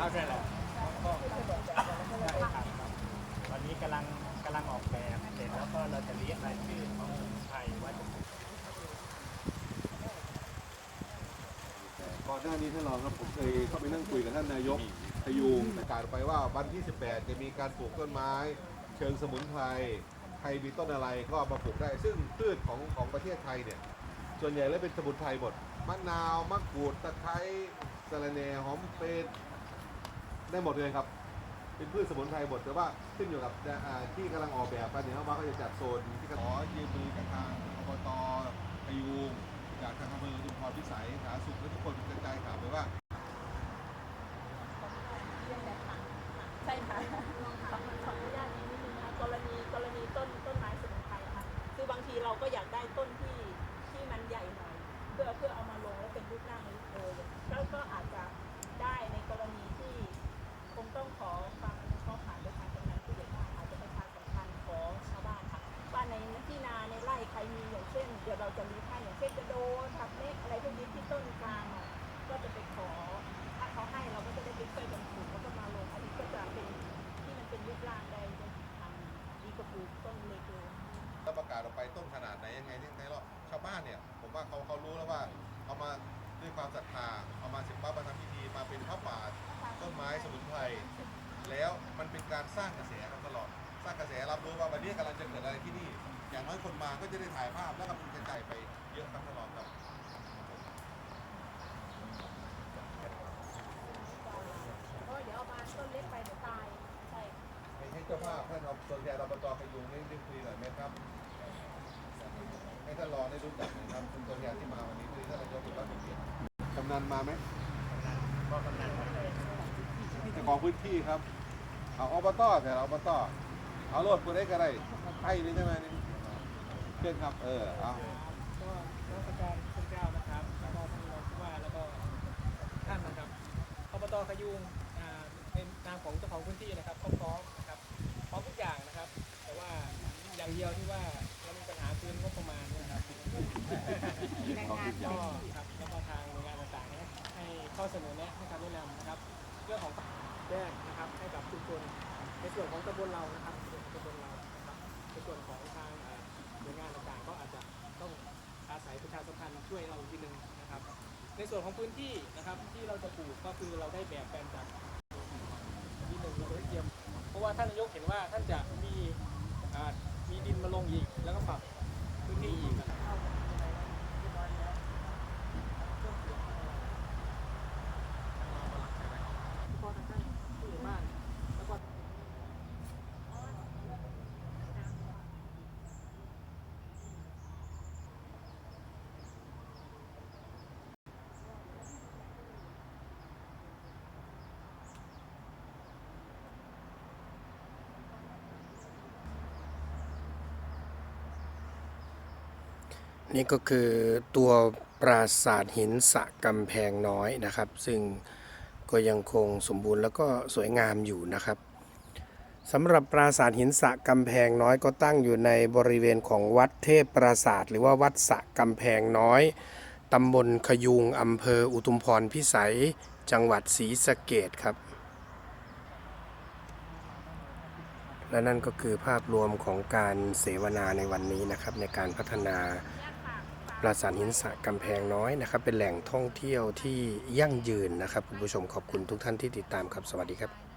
ข้าใจแล้วัตอนนี้กำลังกำลังออกแบบเสร็จแล้วก็เราจะเรียกรายชื่อของไทยว่าก่อนหน้านี้ท่านรองครับผมเคยเข้าไปนั่งคุยกับท่านนายกพยุงประกาศไปว่าวันที่ 18 จะมีการปลูกต้นไม้ เชิงสมุนไพรใครมีต้นอะไรก็มาปลูกได้ ซึ่งพืชของของประเทศไทยเนี่ย ส่วนใหญ่แล้วเป็นสมุนไพรหมดมะนาวมะกรูดตะไคร้สะระแหน่หอมเป็ด ได้หมดเลยครับ เป็นพืชสมุนไพรหมดแต่ว่าขึ้นอยู่กับอ่าที่กำลังออกแบบกันเนี่ยว่าเขาจะจัดโซนที่ขอยืมมือกับทางอบตพยุงจากทางอำเภออุทุมพรพิสัยสาธารณสุขและทุกคนกระจายข่าวไปว่า ใช่ค่ะขอขออนุญาตนิดนึงนะคะกรณีกรณีต้นต้นไม้สมุนไพรอะค่ะ คือบางทีเราก็อยากได้ต้นที่ที่มันใหญ่หน่อยเพื่อเพื่อเอามาลงแล้วเป็นรูปร่างเออแล้วก็อาจจะ มีอย่างเช่นเดี๋ยวเราจะมีให้อย่างเช่นกระโดนผักเล็กอะไรพวกนี้ที่ต้นกลางอะก็จะไปขอถ้าเขาให้เราก็จะได้ไปช่วยกันปลูกแล้วก็มาลงอันนี้ก็จะเป็นที่มันเป็นรูปร่างได้ทำดีกว่าปลูกต้นเล็กเลยแล้วประกาศออกไปต้นขนาดไหนยังไงเนี่ยในรอชาวบ้านเนี่ยผมว่าเขาเขารู้แล้วว่าเอามาด้วยความศรัทธาเอามาเสร็จปั๊บมาทำพิธีมาเป็นพระป่าต้นไม้สมุนไพรแล้วมันเป็นการสร้างกระแสครับตลอด สร้างกระแสรับรู้ว่าวันนี้กำลังจะเกิดอะไรที่นี่ อย่างน้อยคนมาก็จะได้ถ่ายภาพแล้วก็มันกระจายไปเยอะครับตลอดครับ เพราะเดี๋ยวเอามาต้นเล็กไปเดี๋ยวตายใช่ให้ให้เจ้าภาพท่านเอาตัวแทนอบตพยุงได้ได้คุยหน่อยไหมครับ ให้ท่านรองได้รู้จักหน่อยครับคุณตัวแทนที่มาวันนี้คือท่านนายกเป็นรัฐมนตรีกำนันมาไหมก็กำนันครับเจ้าของพื้นที่ครับ เอาอบตแต่เราอบต เอารถกูได้ก็ได้ไอ้นี่ใช่ไหมนี่เชิญครับ เออ เอาก็รัชการคุณเจ้านะครับแล้วก็ท่านรองผู้ว่าแล้วก็ท่านนะครับอบตขยุงอ่าเป็นนามของเจ้าของพื้นที่นะครับเขาพร้อมนะครับพร้อมทุกอย่างนะครับ แต่ว่าอย่างเดียวที่ว่าเรามีปัญหาคืองบประมาณนะครับ ขอบคุณคก็บครับแล้วก็ทางหน่วยงานต่างๆให้ข้อเสนอแนะให้คำแนะนำนะครับ เรื่องของแจ้งนะครับให้กับชุมชนในส่วนของตำบลเรานะครับ ในส่วนของเรานะครับในส่วนของทางหน่วยงานต่างๆ ก็อาจจะต้องอาศัยประชาสัมพันธ์ช่วยเราทีหนึ่งนะครับ ในส่วนของพื้นที่นะครับที่เราจะปลูกก็คือเราได้แบบแปลนจากที่หนึ่งเราได้เตรียม เพราะว่าท่านนายกเห็นว่าท่านจะมีมีดินมาลงอีกแล้วก็ปรับพื้นที่อีกนะครับพอทางท่านผู้ใหญ่บ้านแล้วก็ นี่ก็คือตัวปราสาทหินสะกำแพงน้อยนะครับ ซึ่งก็ยังคงสมบูรณ์แล้วก็สวยงามอยู่นะครับสำหรับปราสาทหินสะกำแพงน้อยก็ตั้งอยู่ในบริเวณของวัดเทพปราสาทหรือว่าวัดสะกำแพงน้อยตำบลขยุงอำเภออุทุมพรพิสัยจังหวัดศรีสะเกดครับ และนั่นก็คือภาพรวมของการเสวนาในวันนี้นะครับในการพัฒนา ปราสาทหินสะกำแพงน้อยนะครับ เป็นแหล่งท่องเที่ยวที่ยั่งยืนนะครับคุณผู้ชมขอบคุณทุกท่านที่ติดตามครับ สวัสดีครับ